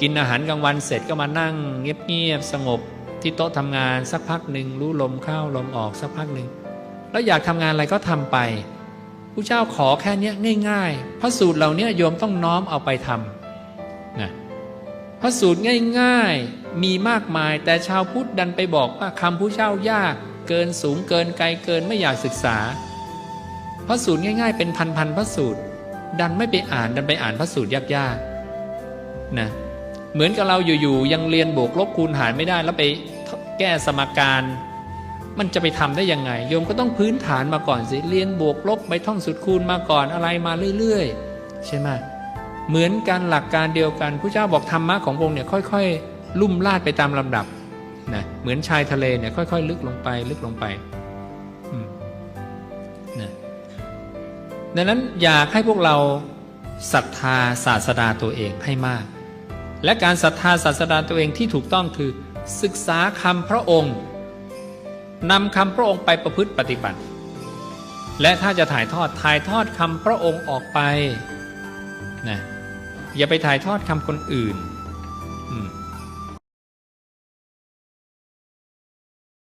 กินอาหารกลางวันเสร็จก็มานั่ง เงียบๆสงบที่โต๊ะทำงานสักพักหนึ่งรู้ลมเข้าลมออกสักพักหนึ่งแล้วอยากทำงานอะไรก็ทำไปผู้เจ้าขอแค่นี้ง่ายๆ พระสูตรเหล่านี้โยมต้องน้อมเอาไปทำนะพระสูตรง่ายๆมีมากมายแต่ชาวพุทธดันไปบอกว่าคำผู้เจ้ายากเกินสูงเกินไกลเกินไม่อยากศึกษา พระสูตรง่ายๆ เป็นพันๆพระสูตร ดันไม่ไปอ่านดันไปอ่านพระสูตรยากๆนะ เหมือนกับเราอยู่ๆยังเรียนบวกลบคูณหารไม่ได้ แล้วไปแก้สมการ มันจะไปทำได้ยังไงโยมก็ต้องพื้นฐานมาก่อนสิเรียนบวกลบไปท่องสุดคูณมาก่อนอะไรมาเรื่อยๆ ใช่ไหมเหมือนกันหลักการเดียวกันผู้เจ้าบอกธรรมะของพระองค์เนี่ยค่อยๆ ลุ่มลาดไปตามลำดับนะเหมือนชายทะเลเนี่ยค่อยๆ ลึกลงไปลึกลงไปนะดังนั้นอยากให้พวกเราศรัทธาศาสดาตัวเองให้มาก และการศรัทธาศาสดาตัวเองที่ถูกต้องคือ ศึกษาคำพระองค์นำคำพระองค์ไปประพฤติปฏิบัติ และถ้าจะถ่ายทอดถ่ายทอดคำพระองค์ออกไปนะอย่าไปถ่ายทอดคำคนอื่น อืม